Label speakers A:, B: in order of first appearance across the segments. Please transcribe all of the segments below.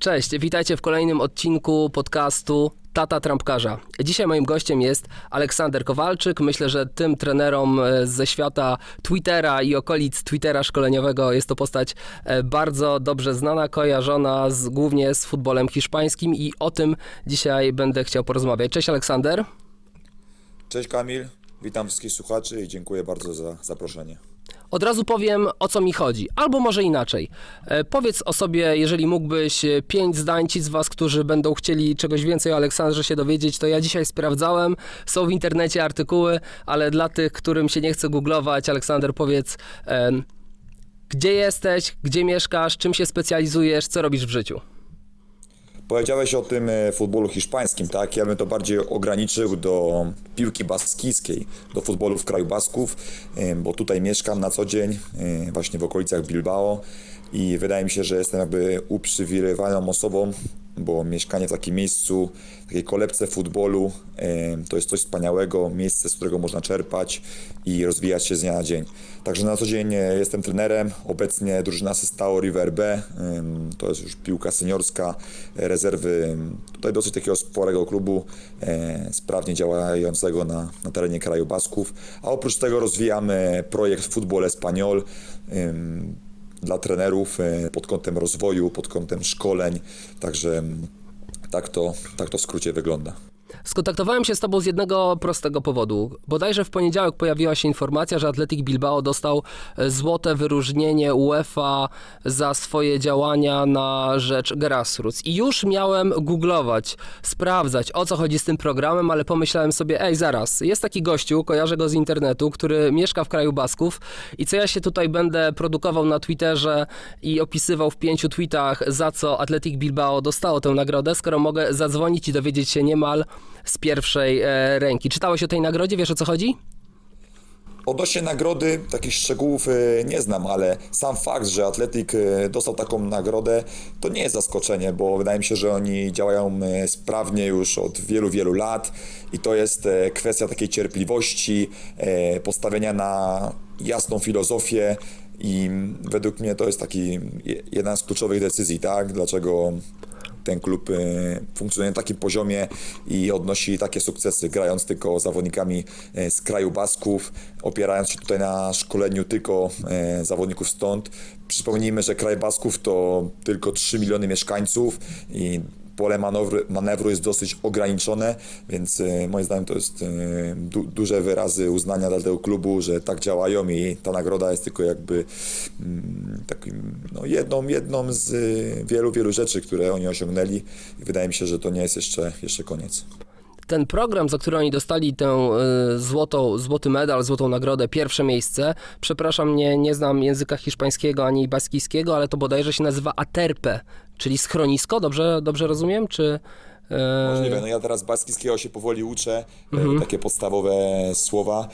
A: Cześć, witajcie w kolejnym odcinku podcastu Tata Trampkarza. Dzisiaj moim gościem jest Aleksander Kowalczyk. Myślę, że tym trenerom e, ze świata Twittera i okolic Twittera szkoleniowego jest to postać e, bardzo dobrze znana, kojarzona z, głównie z futbolem hiszpańskim i o tym dzisiaj będę chciał porozmawiać. Cześć Aleksander.
B: Cześć Kamil, witam wszystkich słuchaczy i dziękuję bardzo za zaproszenie.
A: Od razu powiem, o co mi chodzi, albo może inaczej. E, powiedz o sobie, jeżeli mógłbyś, e, pięć zdań ci z was, którzy będą chcieli czegoś więcej o Aleksandrze się dowiedzieć, to ja dzisiaj sprawdzałem, są w internecie artykuły, ale dla tych, którym się nie chce googlować, Aleksander, powiedz, gdzie jesteś, gdzie mieszkasz, czym się specjalizujesz, co robisz w życiu?
B: Powiedziałeś o tym e, futbolu hiszpańskim, tak? Ja bym to bardziej ograniczył do piłki baskijskiej, do futbolu w kraju Basków, e, bo tutaj mieszkam na co dzień, e, właśnie w okolicach Bilbao i wydaje mi się, że jestem jakby uprzywilejowaną osobą, bo mieszkanie w takim miejscu, takiej kolebce futbolu, to jest coś wspaniałego, miejsce, z którego można czerpać i rozwijać się z dnia na dzień. Także na co dzień e, jestem trenerem, obecnie drużyna Sestao River B, to jest już piłka seniorska, e, rezerwy tutaj dosyć takiego sporego klubu, e, sprawnie działającego na, na terenie kraju Basków, a oprócz tego rozwijamy projekt Futbol Espanyol, em, dla trenerów e, pod kątem rozwoju, pod kątem szkoleń. Także mm, tak to, tak to w skrócie wygląda.
A: Skontaktowałem się z tobą z jednego prostego powodu. Bodajże w poniedziałek pojawiła się informacja, że Athletic Bilbao dostał e, złote wyróżnienie UEFA za swoje działania na rzecz grassroots. I już miałem googlować, sprawdzać o co chodzi z tym programem, ale pomyślałem sobie, ej zaraz, jest taki gościu, kojarzę go z internetu, który mieszka w kraju Basków i co ja się tutaj będę produkował na Twitterze i opisywał w pięciu tweetach, za co Athletic Bilbao dostało tę nagrodę, skoro mogę zadzwonić i dowiedzieć się niemal z pierwszej e, ręki. Czytałeś o tej nagrodzie? Wiesz o co chodzi?
B: Odnośnie nagrody, takich szczegółów e, nie znam, ale sam fakt, że Atletik e, dostał taką nagrodę, to nie jest zaskoczenie, bo wydaje mi się, że oni działają e, sprawnie już od wielu, wielu lat i to jest kwestia takiej cierpliwości, postawienia na jasną filozofię i według mnie to jest taki je- jedna z kluczowych decyzji, tak? Dlaczego ten klub e, funkcjonuje na takim poziomie i odnosi takie sukcesy, grając tylko zawodnikami e, z kraju Basków, opierając się tutaj na szkoleniu tylko e, zawodników stąd. Przypomnijmy, że kraj Basków to tylko 3 miliony mieszkańców i pole manewru, manewru jest dosyć ograniczone, więc e, moim zdaniem to jest e, du, duże wyrazy uznania dla tego klubu, że tak działają i ta nagroda jest tylko jakby mm, takim, no, jedną, jedną z e, wielu, wielu rzeczy, które oni osiągnęli i wydaje mi się, że to nie jest jeszcze, jeszcze koniec.
A: Ten program, za który oni dostali tę złotą, złoty medal, złotą nagrodę, pierwsze miejsce, przepraszam, nie, nie znam języka hiszpańskiego ani baskijskiego, ale to bodajże się nazywa Aterpe, czyli schronisko, dobrze, dobrze rozumiem? Czy, y,
B: Możliwe. No ja teraz baskijskiego się powoli uczę, e, takie podstawowe słowa,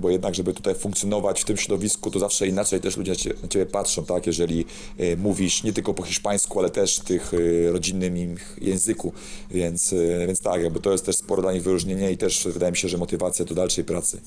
B: bo jednak, żeby tutaj funkcjonować w tym środowisku, to zawsze inaczej też ludzie na cie- na ciebie patrzą, tak? Jeżeli e, mówisz nie tylko po hiszpańsku, ale też w tych e, rodzinnym im języku, więc, e, więc tak, jakby to jest też sporo dla nich wyróżnienie i też wydaje mi się, że motywacja do dalszej pracy.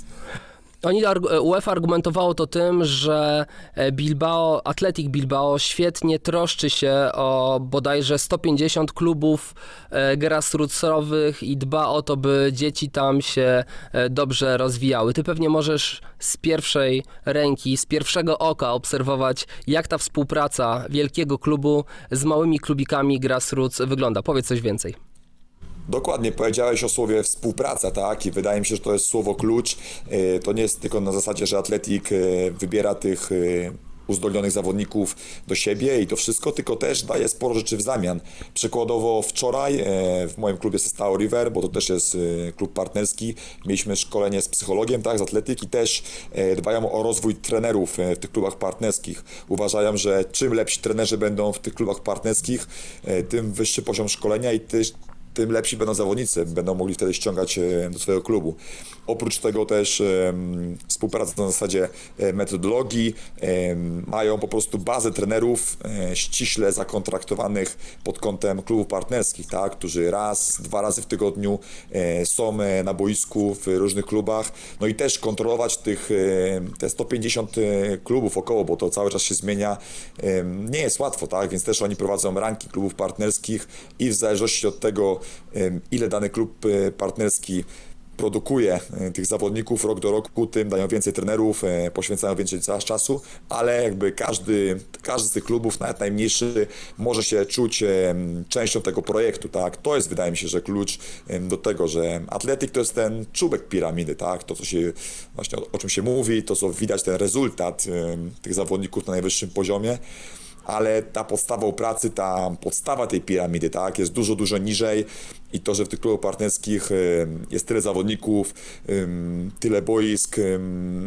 A: Oni, arg- UEFA argumentowało to tym, że e, Bilbao, Athletic Bilbao świetnie troszczy się o bodajże 150 klubów e, grassrootsowych i dba o to, by dzieci tam się e, dobrze rozwijały. Ty pewnie możesz z pierwszej ręki, z pierwszego oka obserwować, jak ta współpraca wielkiego klubu z małymi klubikami grassroots wygląda. Powiedz coś więcej.
B: Dokładnie, powiedziałeś o słowie współpraca, tak? I wydaje mi się, że to jest słowo klucz. E, To nie jest tylko na zasadzie, że Atletik e, wybiera tych e, uzdolnionych zawodników do siebie i to wszystko, tylko też daje sporo rzeczy w zamian. Przykładowo wczoraj w moim klubie Sestao River, bo to też jest klub partnerski, mieliśmy szkolenie z psychologiem, tak, z atletyki, też dbają o rozwój trenerów w tych klubach partnerskich. Uważają, że czym lepsi trenerzy będą w tych klubach partnerskich, tym wyższy poziom szkolenia i też tym lepsi będą zawodnicy, będą mogli wtedy ściągać e, do swojego klubu. Oprócz tego też współpraca na zasadzie e, metodologii, mają po prostu bazę trenerów e, ściśle zakontraktowanych pod kątem klubów partnerskich, tak, którzy raz, dwa razy w tygodniu są na boisku w różnych klubach, no i też kontrolować tych te 150 e, klubów około, bo to cały czas się zmienia, nie jest łatwo, tak, więc też oni prowadzą ranking klubów partnerskich i w zależności od tego, ile dany klub e, partnerski produkuje e, tych zawodników rok do roku, tym dają więcej trenerów, e, poświęcają więcej cza- czasu, ale jakby każdy, każdy z tych klubów, nawet najmniejszy, może się czuć częścią tego projektu, tak? To jest, wydaje mi się, że klucz do tego, że atletyk to jest ten czubek piramidy, tak? To, co się, właśnie o, o czym się mówi, to, co widać, ten rezultat tych zawodników na najwyższym poziomie, ale ta podstawą pracy, ta podstawa tej piramidy, tak, jest dużo, dużo niżej. I to, że w tych klubach partnerskich jest tyle zawodników, tyle boisk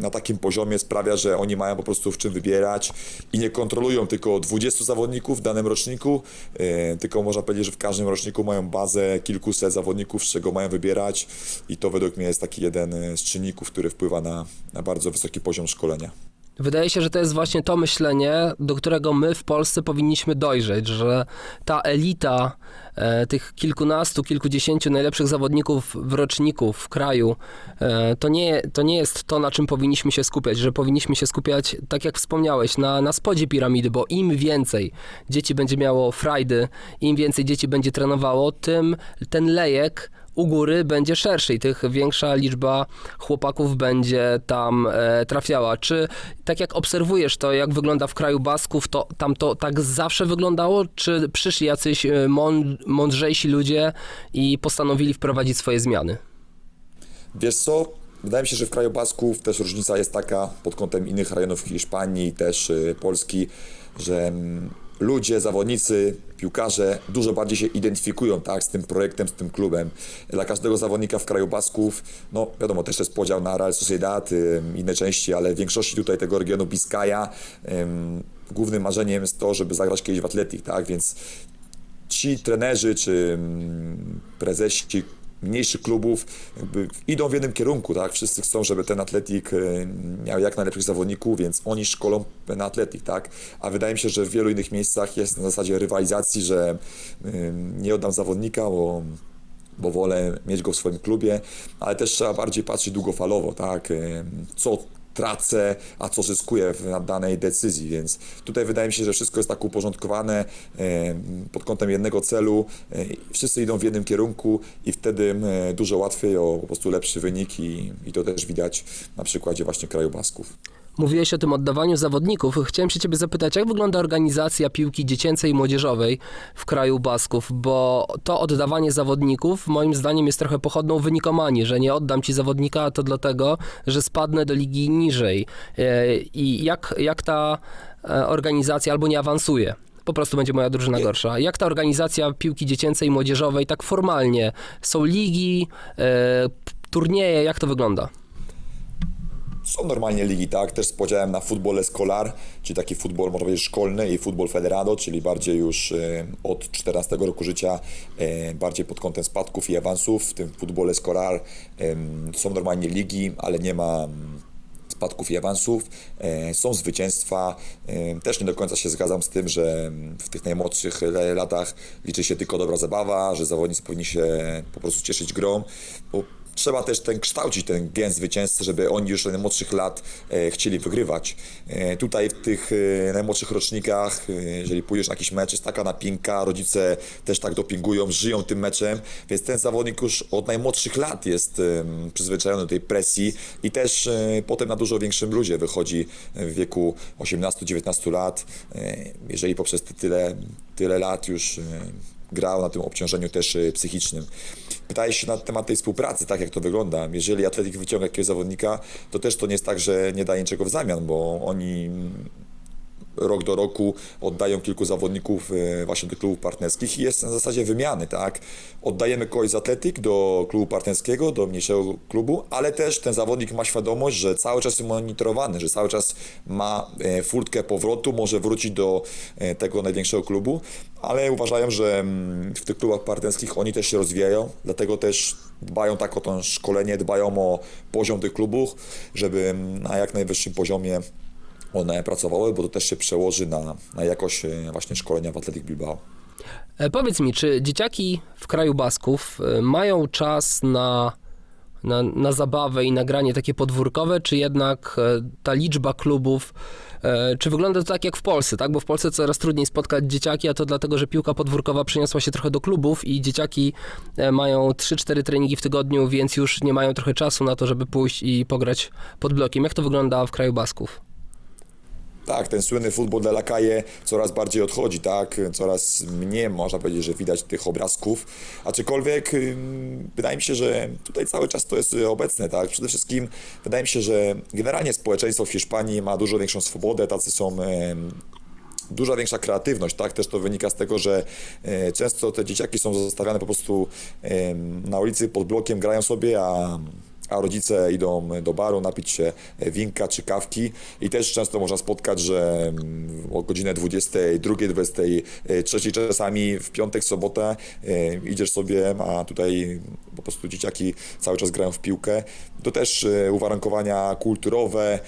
B: na takim poziomie sprawia, że oni mają po prostu w czym wybierać i nie kontrolują tylko 20 zawodników w danym roczniku, e, tylko można powiedzieć, że w każdym roczniku mają bazę kilkuset zawodników, z czego mają wybierać. I to według mnie jest taki jeden e, z czynników, który wpływa na, na bardzo wysoki poziom szkolenia.
A: Wydaje się, że to jest właśnie to myślenie, do którego my w Polsce powinniśmy dojrzeć, że ta elita e, tych kilkunastu, kilkudziesięciu najlepszych zawodników w roczniku w kraju, e, to, nie, to nie jest to, na czym powinniśmy się skupiać, że powinniśmy się skupiać, tak jak wspomniałeś, na, na spodzie piramidy, bo im więcej dzieci będzie miało frajdy, im więcej dzieci będzie trenowało, tym ten lejek u góry będzie szerszy i tych większa liczba chłopaków będzie tam e, trafiała. Czy tak jak obserwujesz to, jak wygląda w kraju Basków, to tam to tak zawsze wyglądało? Czy przyszli jacyś e, mąd- mądrzejsi ludzie i postanowili wprowadzić swoje zmiany?
B: Wiesz co? Wydaje mi się, że w kraju Basków też różnica jest taka pod kątem innych rejonów Hiszpanii, też y, Polski, że mm, ludzie, zawodnicy, piłkarze dużo bardziej się identyfikują tak, z tym projektem, z tym klubem. Dla każdego zawodnika w kraju Basków, no wiadomo, też jest podział na Real Sociedad, inne części, ale w większości tutaj tego regionu Biskaja ym, głównym marzeniem jest to, żeby zagrać kiedyś w Atletik, tak, więc ci trenerzy czy prezesi mniejszych klubów idą w jednym kierunku, tak? Wszyscy chcą, żeby ten atletik e, miał jak najlepszych zawodników, więc oni szkolą na atletik, tak? A wydaje mi się, że w wielu innych miejscach jest na zasadzie rywalizacji, że ym, nie oddam zawodnika, bo bo wolę mieć go w swoim klubie, ale też trzeba bardziej patrzeć długofalowo, tak? Ym, Co tracę, a co zyskuję w danej decyzji, więc tutaj wydaje mi się, że wszystko jest tak uporządkowane pod kątem jednego celu, e, wszyscy idą w jednym kierunku i wtedy dużo łatwiej o po prostu lepszy wynik i, i to też widać na przykładzie właśnie kraju Basków.
A: Mówiłeś o tym oddawaniu zawodników. Chciałem się ciebie zapytać, jak wygląda organizacja piłki dziecięcej i młodzieżowej w kraju Basków, bo to oddawanie zawodników moim zdaniem jest trochę pochodną wynikomanii, że nie oddam ci zawodnika to dlatego, że spadnę do ligi niżej. E, I jak, jak ta e, organizacja albo nie awansuje? Po prostu będzie moja drużyna gorsza. Jak ta organizacja piłki dziecięcej i młodzieżowej tak formalnie? Są ligi, e, turnieje, jak to wygląda?
B: Są normalnie ligi, tak, też z podziałem na futbol escolar, czyli taki futbol, można powiedzieć, szkolny i futbol federado, czyli bardziej już e, od 14 roku życia, e, bardziej pod kątem spadków i awansów. W tym futbol escolar są normalnie ligi, ale nie ma mm, spadków i awansów, e, są zwycięstwa. Też nie do końca się zgadzam z tym, że mm, w tych najmłodszych latach liczy się tylko dobra zabawa, że zawodnicy powinni się po prostu cieszyć grą, bo trzeba też ten kształcić ten gen zwycięzcy, żeby oni już od najmłodszych lat e, chcieli wygrywać. E, tutaj w tych e, najmłodszych rocznikach, jeżeli pójdziesz na jakiś mecz, jest taka napinka, rodzice też tak dopingują, żyją tym meczem, więc ten zawodnik już od najmłodszych lat jest przyzwyczajony do tej presji i też potem na dużo większym ludzie wychodzi w wieku 18-19 lat, jeżeli poprzez tyle, tyle lat już grał na tym obciążeniu też y, psychicznym. Pytałeś się na temat tej współpracy, tak jak to wygląda. Jeżeli atletik wyciąga jakiegoś zawodnika, to też to nie jest tak, że nie daje niczego w zamian, bo oni rok do roku oddają kilku zawodników e, właśnie do klubów partnerskich i jest na zasadzie wymiany, tak? Oddajemy kogoś z atletyk do klubu partnerskiego, do mniejszego klubu, ale też ten zawodnik ma świadomość, że cały czas jest monitorowany, że cały czas ma e, furtkę powrotu, może wrócić do e, tego największego klubu, ale uważają, że mm, w tych klubach partnerskich oni też się rozwijają, dlatego też dbają tak o to szkolenie, dbają o poziom tych klubów, żeby mm, na jak najwyższym poziomie one pracowały, bo to też się przełoży na, na jakość e, właśnie szkolenia w Athletic Bilbao.
A: E, Powiedz mi, czy dzieciaki w kraju Basków e, mają czas na, na, na zabawę i nagranie takie podwórkowe, czy jednak ta liczba klubów, czy wygląda to tak jak w Polsce, tak? Bo w Polsce coraz trudniej spotkać dzieciaki, a to dlatego, że piłka podwórkowa przeniosła się trochę do klubów i dzieciaki mają 3-4 treningi w tygodniu, więc już nie mają trochę czasu na to, żeby pójść i pograć pod blokiem. Jak to wygląda w kraju Basków?
B: Tak, ten słynny futbol de la calle coraz bardziej odchodzi, tak? Coraz mniej można powiedzieć, że widać tych obrazków, aczkolwiek wydaje mi się, że tutaj cały czas to jest obecne, tak? Przede wszystkim wydaje mi się, że generalnie społeczeństwo w Hiszpanii ma dużo większą swobodę, tacy są duża większa kreatywność, tak? Też to wynika z tego, że e, często te dzieciaki są zostawiane po prostu na ulicy pod blokiem, grają sobie, a a rodzice idą do baru napić się winka czy kawki i też często można spotkać, że mm, o godzinę 22, 23 czasami w piątek, sobotę e, idziesz sobie, a tutaj po prostu dzieciaki cały czas grają w piłkę. To też e, uwarunkowania kulturowe,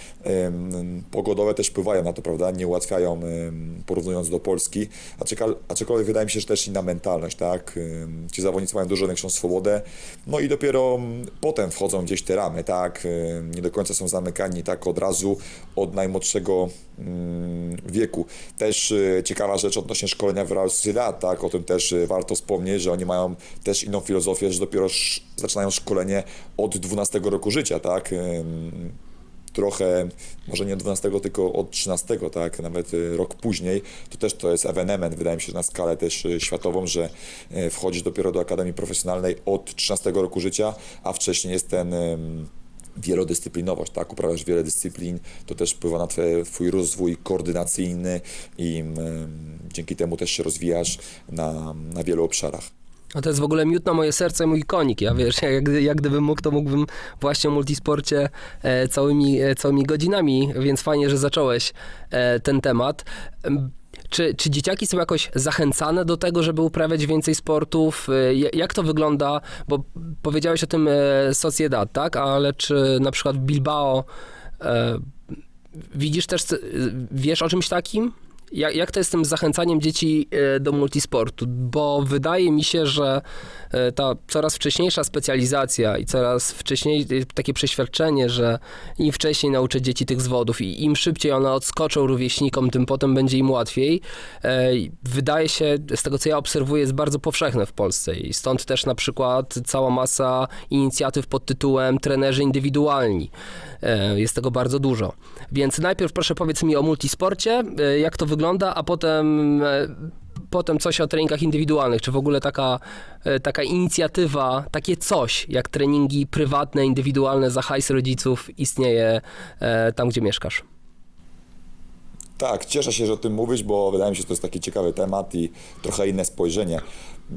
B: pogodowe też wpływają na to, prawda? Nie ułatwiają porównując do Polski, aczkolwiek wydaje mi się, że też inna mentalność, tak? Ci zawodnicy mają dużo większą swobodę, no i dopiero potem wchodzą gdzieś te ramy, tak? Nie do końca są zamykani tak od razu od najmłodszego wieku. Też e, ciekawa rzecz odnośnie szkolenia w Real Sociedad, tak? O tym też e, warto wspomnieć, że oni mają też inną filozofię, że dopiero sz- zaczynają szkolenie od 12 roku życia, tak? Trochę, może nie od 12, tylko od 13, tak, nawet y, rok później, to też to jest ewenement, wydaje mi się, na skalę też y, światową, że y, wchodzisz dopiero do Akademii Profesjonalnej od 13 roku życia, a wcześniej jest ten wielodyscyplinowość, tak, uprawiasz wiele dyscyplin, to też wpływa na twój rozwój koordynacyjny i dzięki temu też się rozwijasz na, na wielu obszarach.
A: A to jest w ogóle miód na moje serce, mój konik. Ja wiesz, jak, jak gdybym mógł, to mógłbym właśnie o multisporcie e, całymi, e, całymi godzinami, więc fajnie, że zacząłeś e, ten temat. Czy, czy dzieciaki są jakoś zachęcane do tego, żeby uprawiać więcej sportów? E, ja- Jak to wygląda? Bo powiedziałeś o tym e, Sociedad, tak? Ale czy na przykład w Bilbao e, widzisz też, c- wiesz o czymś takim? Jak, jak to jest z tym zachęcaniem dzieci e, do multisportu? Bo wydaje mi się, że e, ta coraz wcześniejsza specjalizacja i coraz wcześniej e, takie przeświadczenie, że im wcześniej nauczę dzieci tych zwodów i im szybciej one odskoczą rówieśnikom, tym potem będzie im łatwiej. Wydaje się, z tego co ja obserwuję, jest bardzo powszechne w Polsce i stąd też na przykład cała masa inicjatyw pod tytułem trenerzy indywidualni. E, Jest tego bardzo dużo. Więc najpierw proszę powiedz mi o multisporcie, e, jak to wygląda, a potem, e, potem coś o treningach indywidualnych. Czy w ogóle taka, taka inicjatywa, takie coś jak treningi prywatne, indywidualne za hajs rodziców istnieje tam, gdzie mieszkasz?
B: Tak, cieszę się, że o tym mówisz, bo wydaje mi się, że to jest taki ciekawy temat i trochę inne spojrzenie.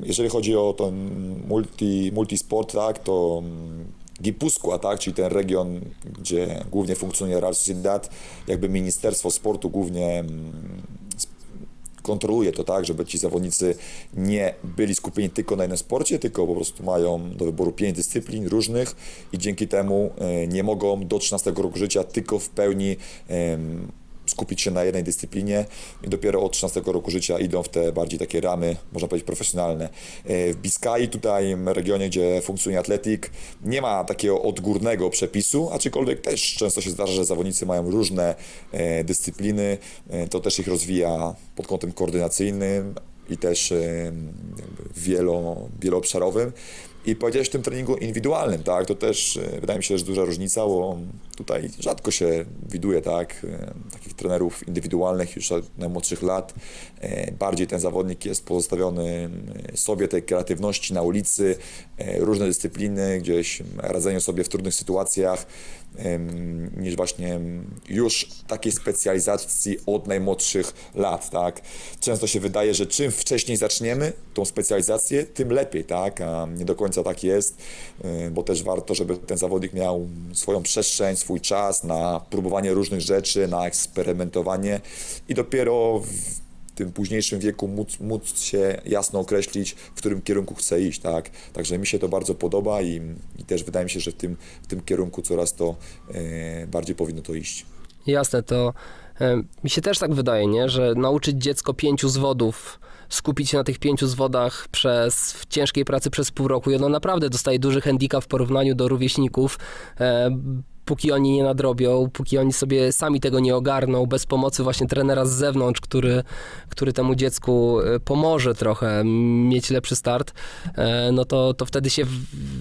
B: Jeżeli chodzi o ten multi, multisport, tak, to mm, Gipuzkoa, tak, czyli ten region, gdzie głównie funkcjonuje Real Sociedad, jakby Ministerstwo Sportu głównie mm, kontroluje to tak, żeby ci zawodnicy nie byli skupieni tylko na jednym sporcie, tylko po prostu mają do wyboru pięć dyscyplin różnych i dzięki temu e, nie mogą do 13 roku życia tylko w pełni skupić się na jednej dyscyplinie i dopiero od 13 roku życia idą w te bardziej takie ramy, można powiedzieć, profesjonalne. E, W Biskai, tutaj regionie, gdzie funkcjonuje atletik, nie ma takiego odgórnego przepisu, aczkolwiek też często się zdarza, że zawodnicy mają różne e, dyscypliny, e, to też ich rozwija pod kątem koordynacyjnym i też wielo, wieloobszarowym. I powiedziałeś o tym treningu indywidualnym, tak? To też e, wydaje mi się, że duża różnica, bo tutaj rzadko się widuje, tak? E, Takich trenerów indywidualnych już od najmłodszych lat. E, Bardziej ten zawodnik jest pozostawiony sobie tej kreatywności na ulicy, różne dyscypliny, gdzieś radzeniu sobie w trudnych sytuacjach. Niż właśnie już takiej specjalizacji od najmłodszych lat, tak? Często się wydaje, że czym wcześniej zaczniemy tą specjalizację, tym lepiej, tak? A nie do końca tak jest, bo też warto, żeby ten zawodnik miał swoją przestrzeń, swój czas na próbowanie różnych rzeczy, na eksperymentowanie i dopiero w tym późniejszym wieku móc, móc się jasno określić, w którym kierunku chce iść, tak? Także mi się to bardzo podoba i, i też wydaje mi się, że w tym, w tym kierunku coraz to e, bardziej powinno to iść.
A: Jasne, to e, mi się też tak wydaje, nie? że nauczyć dziecko pięciu zwodów, skupić się na tych pięciu zwodach przez w ciężkiej pracy przez pół roku i ono naprawdę dostaje duży handicap w porównaniu do rówieśników. E, póki oni nie nadrobią, póki oni sobie sami tego nie ogarną, bez pomocy właśnie trenera z zewnątrz, który, który temu dziecku e, pomoże trochę mieć lepszy start, e, no to, to wtedy się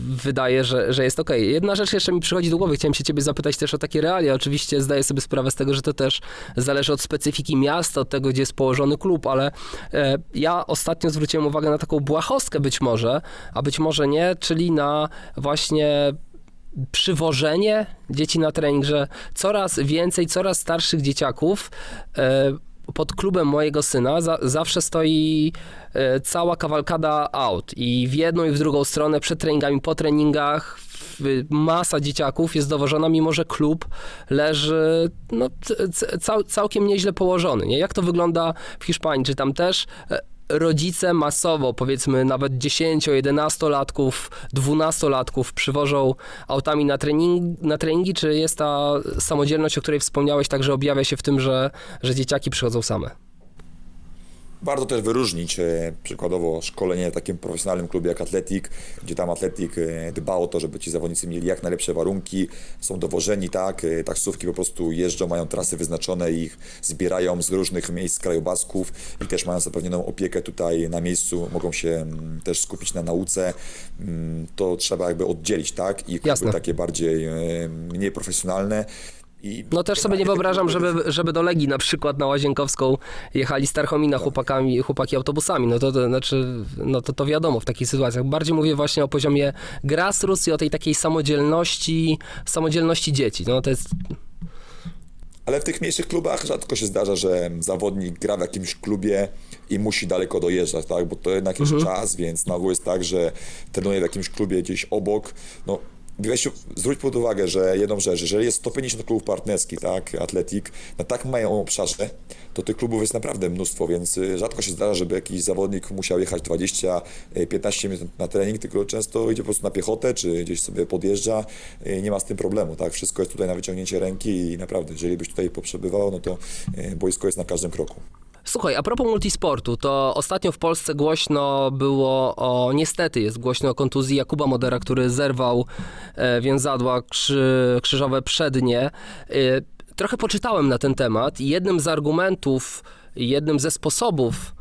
A: wydaje, że, że jest ok. Jedna rzecz jeszcze mi przychodzi do głowy, chciałem się ciebie zapytać też o takie realia. Oczywiście zdaję sobie sprawę z tego, że to też zależy od specyfiki miasta, od tego, gdzie jest położony klub, ale e, ja ostatnio zwróciłem uwagę na taką błahostkę być może, a być może nie, czyli na właśnie przywożenie dzieci na trening, że coraz więcej, coraz starszych dzieciaków e, pod klubem mojego syna za, zawsze stoi e, cała kawalkada aut i w jedną i w drugą stronę przed treningami, po treningach masa dzieciaków jest dowożona, mimo że klub leży no, cał, całkiem nieźle położony. Nie? Jak to wygląda w Hiszpanii? Czy tam też e, rodzice masowo, powiedzmy nawet 10-11-latków, 12-latków przywożą autami na, trening, na treningi, czy jest ta samodzielność, o której wspomniałeś, także objawia się w tym, że, że dzieciaki przychodzą same?
B: Warto też wyróżnić e, przykładowo szkolenie w takim profesjonalnym klubie jak Atletik, gdzie tam Atletik e, dba o to, żeby ci zawodnicy mieli jak najlepsze warunki, są dowożeni, tak, e, taksówki po prostu jeżdżą, mają trasy wyznaczone ich zbierają z różnych miejsc krajobrazków i też mają zapewnioną opiekę tutaj na miejscu, mogą się mm, też skupić na nauce, Mm, to trzeba jakby oddzielić, tak, i takie bardziej mniej profesjonalne. I
A: No też sobie nie wyobrażam, żeby, żeby do Legii na przykład na Łazienkowską jechali z Tarchomina chłopakami, chłopaki autobusami. No to, to znaczy, no to, to wiadomo w takich sytuacjach. Bardziej mówię właśnie o poziomie grassroots i o tej takiej samodzielności, samodzielności dzieci. No to jest
B: Ale w tych mniejszych klubach rzadko się zdarza, że zawodnik gra w jakimś klubie i musi daleko dojeżdżać, tak? Bo to jednak jest czas, więc na ogół jest tak, że trenuje w jakimś klubie gdzieś obok. No, weź, zwróć pod uwagę, że jedną rzecz, jeżeli jest 150 klubów partnerskich, tak, Atletik, na tak małym obszarze, to tych klubów jest naprawdę mnóstwo, więc y, rzadko się zdarza, żeby jakiś zawodnik musiał jechać 20-15 minut na trening, tylko często idzie po prostu na piechotę, czy gdzieś sobie podjeżdża, y, nie ma z tym problemu, tak, wszystko jest tutaj na wyciągnięcie ręki i naprawdę, jeżeli byś tutaj poprzebywał, no to y, boisko jest na każdym kroku.
A: Słuchaj, a propos multisportu, to ostatnio w Polsce głośno było o, niestety jest głośno o kontuzji Jakuba Modera, który zerwał e, więzadła krzy, krzyżowe przednie. E, trochę poczytałem na ten temat i jednym z argumentów, jednym ze sposobów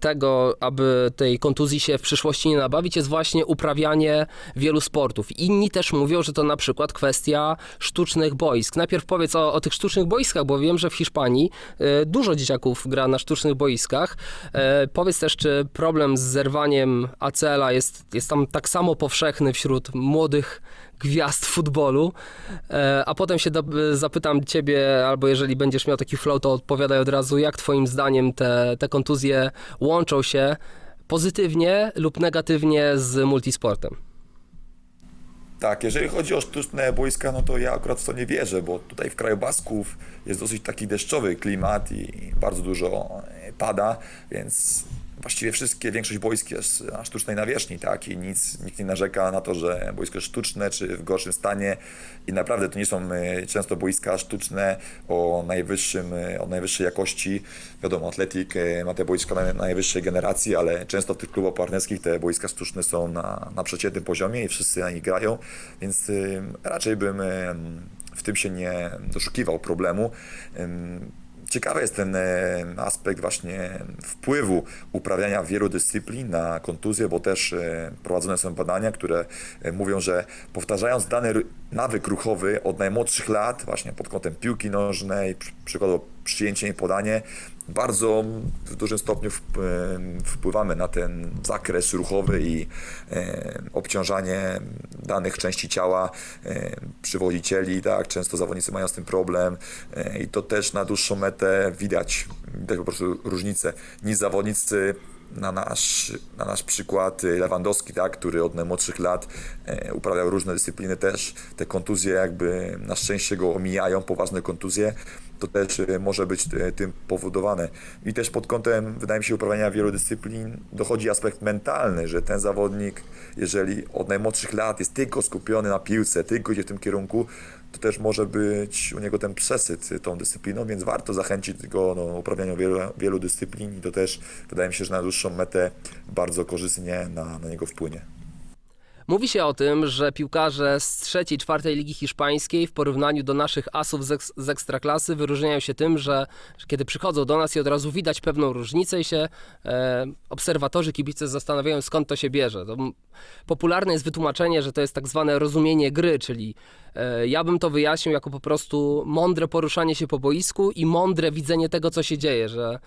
A: tego, aby tej kontuzji się w przyszłości nie nabawić, jest właśnie uprawianie wielu sportów. Inni też mówią, że to na przykład kwestia sztucznych boisk. Najpierw powiedz o, o tych sztucznych boiskach, bo wiem, że w Hiszpanii e, dużo dzieciaków gra na sztucznych boiskach. E, Powiedz też, czy problem z zerwaniem ACL-a jest, jest tam tak samo powszechny wśród młodych gwiazd futbolu, E, a potem się zapytam ciebie, albo jeżeli będziesz miał taki flow, to odpowiadaj od razu, jak twoim zdaniem te, te kontuzje łączą się pozytywnie lub negatywnie z multisportem?
B: Tak, jeżeli chodzi o sztuczne boiska, no to ja akurat w to nie wierzę, bo tutaj w kraju Basków jest dosyć taki deszczowy klimat i bardzo dużo e, pada, więc właściwie wszystkie, większość boisk jest na sztucznej nawierzchni, tak, i nic, nikt nie narzeka na to, że boisko jest sztuczne, czy w gorszym stanie i naprawdę to nie są e, często boiska sztuczne o najwyższym, e, o najwyższej jakości. Wiadomo, Atletik e, ma te boiska na najwyższej generacji, ale często w tych klubach partnerskich te boiska sztuczne są na, na przeciętnym poziomie i wszyscy na nich grają, więc raczej bym w tym się nie doszukiwał problemu. Ciekawy jest ten e, aspekt właśnie wpływu uprawiania wielu dyscyplin na kontuzję, bo też e, prowadzone są badania, które e, mówią, że powtarzając dany nawyk ruchowy od najmłodszych lat, właśnie pod kątem piłki nożnej, przy- przykładowo przyjęcie i podanie, bardzo w dużym stopniu wpływamy na ten zakres ruchowy i e, obciążanie danych części ciała e, przywodicieli, tak, często zawodnicy mają z tym problem e, i to też na dłuższą metę widać, widać po prostu różnicę. Niż zawodnicy na nasz, na nasz przykład y, Lewandowski, tak, który od najmłodszych lat e, uprawiał różne dyscypliny też, te kontuzje jakby na szczęście go omijają, poważne kontuzje, to też e, może być e, tym powodowane. I też pod kątem, wydaje mi się, uprawiania wielu dyscyplin dochodzi aspekt mentalny, że ten zawodnik, jeżeli od najmłodszych lat jest tylko skupiony na piłce, tylko idzie w tym kierunku, to też może być u niego ten przesyt tą dyscypliną, więc warto zachęcić go do uprawiania wielu, wielu dyscyplin i to też wydaje mi się, że na dłuższą metę bardzo korzystnie na, na niego wpłynie.
A: Mówi się o tym, że piłkarze z trzeciej, czwartej ligi hiszpańskiej w porównaniu do naszych asów z, z ekstraklasy wyróżniają się tym, że, że kiedy przychodzą do nas i od razu widać pewną różnicę i się e, obserwatorzy, kibice zastanawiają skąd to się bierze. To, popularne jest wytłumaczenie, że to jest tak zwane rozumienie gry, czyli e, ja bym to wyjaśnił jako po prostu mądre poruszanie się po boisku i mądre widzenie tego, co się dzieje, że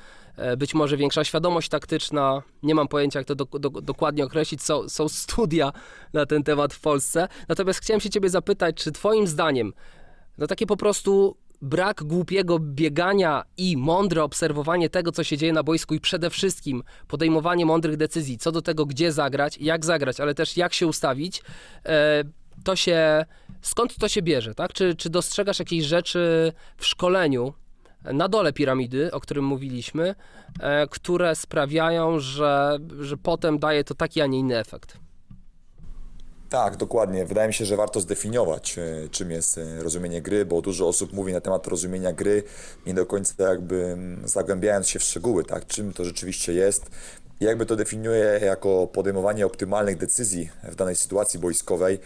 A: być może większa świadomość taktyczna, nie mam pojęcia, jak to do, do, dokładnie określić, są, są studia na ten temat w Polsce. Natomiast chciałem się ciebie zapytać, czy twoim zdaniem no takie po prostu brak głupiego biegania i mądre obserwowanie tego, co się dzieje na boisku i przede wszystkim podejmowanie mądrych decyzji co do tego, gdzie zagrać, jak zagrać, ale też jak się ustawić, e, to się, skąd to się bierze, tak? Czy, czy dostrzegasz jakieś rzeczy w szkoleniu, na dole piramidy, o którym mówiliśmy, e, które sprawiają, że, że potem daje to taki, a nie inny efekt.
B: Tak, dokładnie. Wydaje mi się, że warto zdefiniować, e, czym jest e, rozumienie gry, bo dużo osób mówi na temat rozumienia gry, nie do końca jakby zagłębiając się w szczegóły, tak, czym to rzeczywiście jest. I jakby to definiuje jako podejmowanie optymalnych decyzji w danej sytuacji boiskowej,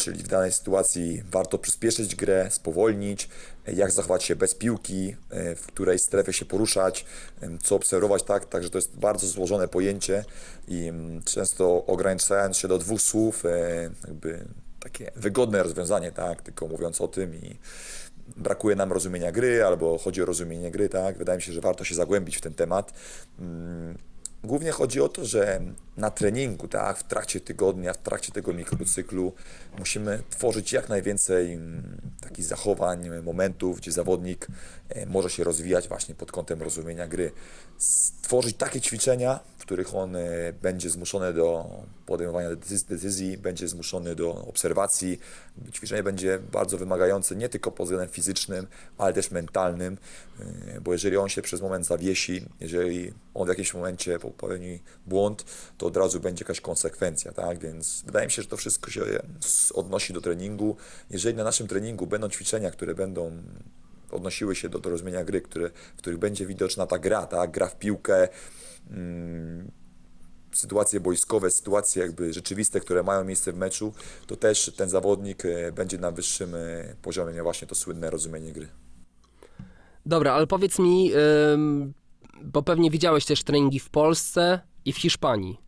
B: czyli w danej sytuacji warto przyspieszyć grę, spowolnić, e, jak zachować się bez piłki, e, w której strefie się poruszać, co obserwować, tak, także to jest bardzo złożone pojęcie i mm, często ograniczając się do dwóch słów, e, jakby takie wygodne rozwiązanie, tak, tylko mówiąc o tym i brakuje nam rozumienia gry, albo chodzi o rozumienie gry, tak, wydaje mi się, że warto się zagłębić w ten temat. Głównie chodzi o to, że na treningu, tak, w trakcie tygodnia, w trakcie tego mikrocyklu musimy tworzyć jak najwięcej mm, takich zachowań, momentów, gdzie zawodnik e, może się rozwijać właśnie pod kątem rozumienia gry. Stworzyć takie ćwiczenia, w których on e, będzie zmuszony do podejmowania decyzji, będzie zmuszony do obserwacji. Ćwiczenie będzie bardzo wymagające nie tylko pod względem fizycznym, ale też mentalnym, e, bo jeżeli on się przez moment zawiesi, jeżeli on w jakimś momencie popełni błąd, to od razu będzie jakaś konsekwencja, tak? Więc wydaje mi się, że to wszystko się odnosi do treningu. Jeżeli na naszym treningu będą ćwiczenia, które będą odnosiły się do, do rozumienia gry, które, w których będzie widoczna ta gra, tak? Gra w piłkę, mm, sytuacje boiskowe, sytuacje jakby rzeczywiste, które mają miejsce w meczu, to też ten zawodnik e, będzie na wyższym e, poziomie właśnie to słynne rozumienie gry.
A: Dobra, ale powiedz mi, bo pewnie widziałeś też treningi w Polsce i w Hiszpanii.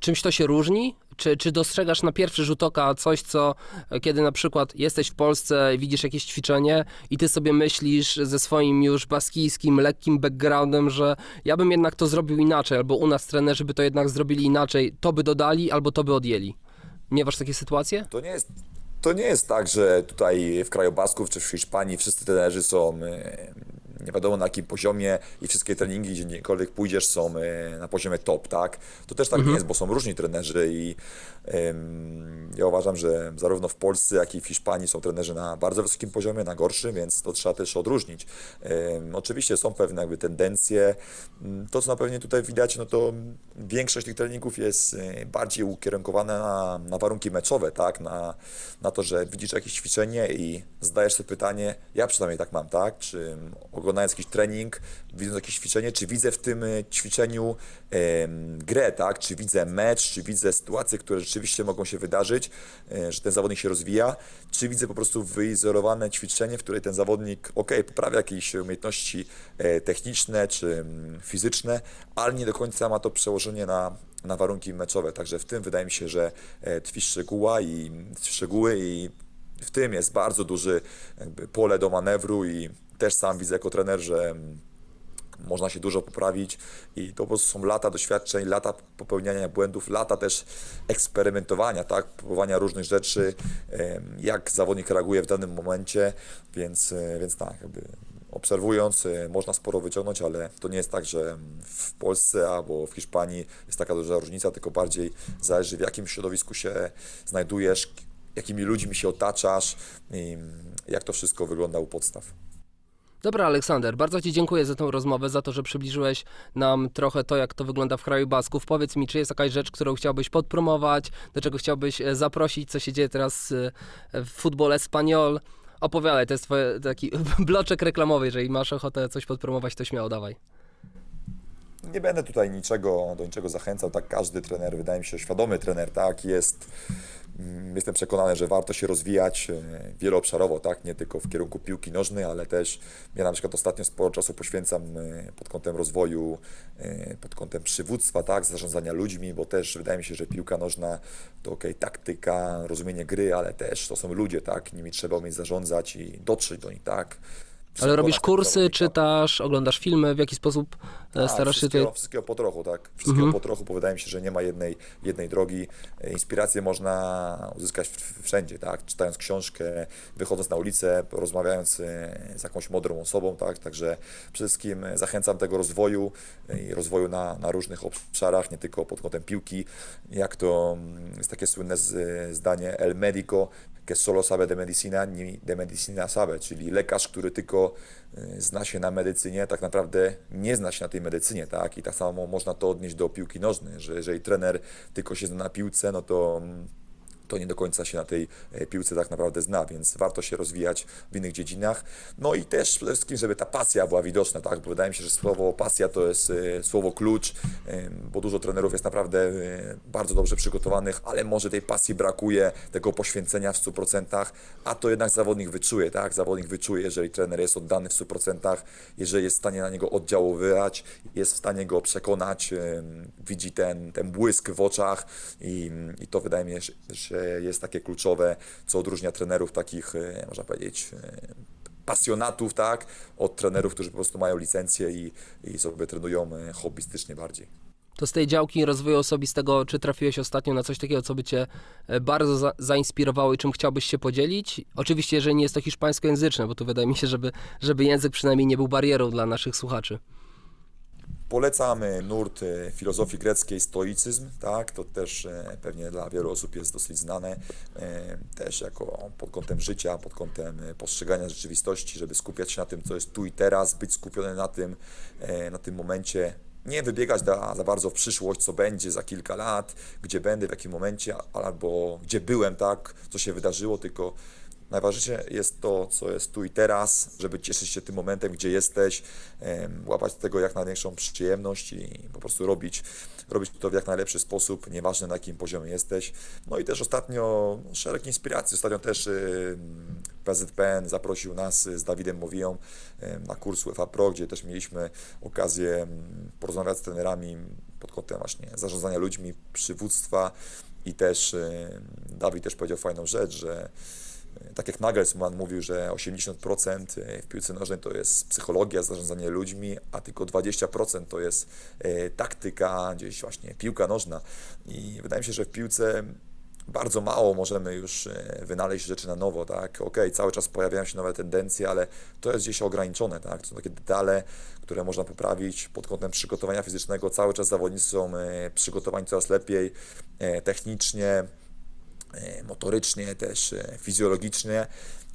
A: Czymś to się różni? Czy, czy dostrzegasz na pierwszy rzut oka coś, co kiedy na przykład jesteś w Polsce widzisz jakieś ćwiczenie i ty sobie myślisz ze swoim już baskijskim, lekkim backgroundem, że ja bym jednak to zrobił inaczej, albo u nas trenerzy by to jednak zrobili inaczej, to by dodali, albo to by odjęli. Miewasz takie sytuacje?
B: To nie jest, to nie jest tak, że tutaj w kraju Basków czy w Hiszpanii wszyscy trenerzy są e, nie wiadomo na jakim poziomie i wszystkie treningi, gdziekolwiek pójdziesz, są e, na poziomie top, tak? To też tak nie jest, bo są różni trenerzy i ja uważam, że zarówno w Polsce, jak i w Hiszpanii są trenerzy na bardzo wysokim poziomie, na gorszym, więc to trzeba też odróżnić. Oczywiście są pewne jakby tendencje. Mm, To, co na pewno tutaj widać, no to większość tych treningów jest e, bardziej ukierunkowana na, na warunki meczowe, tak? Na, na to, że widzisz jakieś ćwiczenie i zadajesz sobie pytanie, ja przynajmniej tak mam, tak? Czy oglądając jakiś trening, widząc jakieś ćwiczenie, czy widzę w tym e, ćwiczeniu em, grę, tak? Czy widzę mecz, czy widzę sytuacje, które rzeczywiście mogą się wydarzyć, e, że ten zawodnik się rozwija, czy widzę po prostu wyizolowane ćwiczenie, w której ten zawodnik, ok, poprawia jakieś umiejętności e, techniczne czy mm, fizyczne, ale nie do końca ma to przełożenie na na warunki meczowe. Także w tym wydaje mi się, że e, tkwi szczegóła i szczegóły i w tym jest bardzo duży pole do manewru i też sam widzę jako trener, że mm, można się dużo poprawić i to po prostu są lata doświadczeń, lata popełniania błędów, lata też eksperymentowania, tak, próbowania różnych rzeczy, jak zawodnik reaguje w danym momencie, więc, e, więc tak, jakby obserwując e, można sporo wyciągnąć, ale to nie jest tak, że w Polsce albo w Hiszpanii jest taka duża różnica, tylko bardziej zależy w jakim środowisku się znajdujesz, jakimi ludźmi się otaczasz i jak to wszystko wygląda u podstaw.
A: Dobra, Aleksander, bardzo Ci dziękuję za tą rozmowę, za to, że przybliżyłeś nam trochę to, jak to wygląda w kraju Basków. Powiedz mi, czy jest jakaś rzecz, którą chciałbyś podpromować, do czego chciałbyś e, zaprosić, co się dzieje teraz e, w futbole Spaniol? Opowiadaj, to jest twój taki bloczek reklamowy, jeżeli masz ochotę coś podpromować, to śmiało dawaj.
B: Nie będę tutaj niczego, do niczego zachęcał, tak każdy trener, wydaje mi się, świadomy trener, tak, jest, mm, jestem przekonany, że warto się rozwijać e, wieloobszarowo, tak, nie tylko w kierunku piłki nożnej, ale też ja na przykład ostatnio sporo czasu poświęcam e, pod kątem rozwoju, e, pod kątem przywództwa, tak, zarządzania ludźmi, bo też wydaje mi się, że piłka nożna to ok, taktyka, rozumienie gry, ale też to są ludzie, tak, nimi trzeba umieć zarządzać i dotrzeć do nich, tak.
A: Ale robisz kursy, czytasz, oglądasz filmy, w jaki sposób e,
B: Tak,
A: starasz się
B: wszystkiego,
A: tutaj...
B: wszystkiego po trochu, tak? Wszystkiego po trochu, bo wydaje mi się, że nie ma jednej, jednej drogi. E, Inspirację można uzyskać wszędzie, tak? Czytając książkę, wychodząc na ulicę, rozmawiając e, z jakąś mądrą osobą, tak? Także wszystkim zachęcam tego rozwoju i rozwoju na, na różnych obszarach, nie tylko pod kątem piłki, jak to mm, jest takie słynne zdanie El Medico, que solo sabe de medicina, ni de medicina sabe, czyli lekarz, który tylko y, zna się na medycynie, tak naprawdę nie zna się na tej medycynie, tak? I tak samo można to odnieść do piłki nożnej, że jeżeli trener tylko się zna na piłce, no to to nie do końca się na tej e, piłce tak naprawdę zna, więc warto się rozwijać w innych dziedzinach. No i też przede wszystkim, żeby ta pasja była widoczna, tak? Bo wydaje mi się, że słowo pasja to jest e, słowo klucz, bo dużo trenerów jest naprawdę e, bardzo dobrze przygotowanych, ale może tej pasji brakuje, tego poświęcenia w 100%, a to jednak zawodnik wyczuje, tak? Zawodnik wyczuje, jeżeli trener jest oddany w 100%, jeżeli jest w stanie na niego oddziaływać, jest w stanie go przekonać, widzi ten, ten błysk w oczach i, i to wydaje mi się, że jest takie kluczowe, co odróżnia trenerów takich, e, można powiedzieć, e, pasjonatów, tak, od trenerów, którzy po prostu mają licencję i, i sobie trenują e, hobbystycznie bardziej.
A: To z tej działki rozwoju osobistego, czy trafiłeś ostatnio na coś takiego, co by cię bardzo za zainspirowało i czym chciałbyś się podzielić? Oczywiście, jeżeli nie jest to hiszpańskojęzyczne, bo tu wydaje mi się, żeby, żeby język przynajmniej nie był barierą dla naszych słuchaczy.
B: Polecam e, nurt e, filozofii greckiej stoicyzm, tak, to też e, pewnie dla wielu osób jest dosyć znane, e, też jako pod kątem życia, pod kątem postrzegania rzeczywistości, żeby skupiać się na tym, co jest tu i teraz, być skupiony na tym, na tym momencie, nie wybiegać za, za bardzo w przyszłość, co będzie za kilka lat, gdzie będę, w jakim momencie, albo gdzie byłem, tak, co się wydarzyło, tylko Najważniejsze jest to, co jest tu i teraz, żeby cieszyć się tym momentem, gdzie jesteś, łapać tego jak największą przyjemność i po prostu robić, robić to w jak najlepszy sposób, nieważne na jakim poziomie jesteś. No i też ostatnio szereg inspiracji. Ostatnio też PZPN zaprosił nas z Dawidem Mowiją na kurs UEFA Pro, gdzie też mieliśmy okazję porozmawiać z trenerami pod kątem właśnie zarządzania ludźmi, przywództwa i też Dawid też powiedział fajną rzecz, że tak jak Nagelsmann mówił, że 80% w piłce nożnej to jest psychologia, zarządzanie ludźmi, a tylko 20% to jest e, taktyka, gdzieś właśnie piłka nożna. I wydaje mi się, że w piłce bardzo mało możemy już e, wynaleźć rzeczy na nowo, tak? Okej, cały czas pojawiają się nowe tendencje, ale to jest gdzieś ograniczone, tak? To są takie detale, które można poprawić pod kątem przygotowania fizycznego. Cały czas zawodnicy są e, przygotowani coraz lepiej e, technicznie, e, motorycznie, też e, fizjologicznie,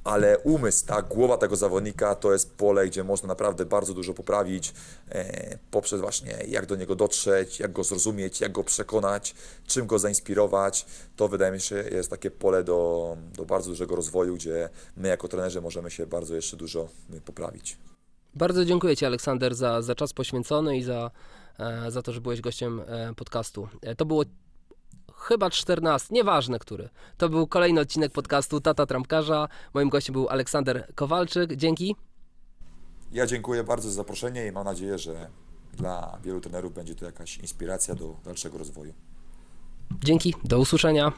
B: ale umysł, ta głowa tego zawodnika to jest pole, gdzie można naprawdę bardzo dużo poprawić e, poprzez właśnie jak do niego dotrzeć, jak go zrozumieć, jak go przekonać, czym go zainspirować. To wydaje mi się jest takie pole do, do bardzo dużego rozwoju, gdzie my jako trenerzy możemy się bardzo jeszcze dużo e, poprawić.
A: Bardzo dziękuję Ci, Aleksander, za, za czas poświęcony i za, e, za to, że byłeś gościem e, podcastu. E, to było chyba 14, nieważne który. To był kolejny odcinek podcastu Tata Trampkarza. Moim gościem był Aleksander Kowalczyk. Dzięki.
B: Ja dziękuję bardzo za zaproszenie i mam nadzieję, że dla wielu trenerów będzie to jakaś inspiracja do dalszego rozwoju.
A: Dzięki, do usłyszenia.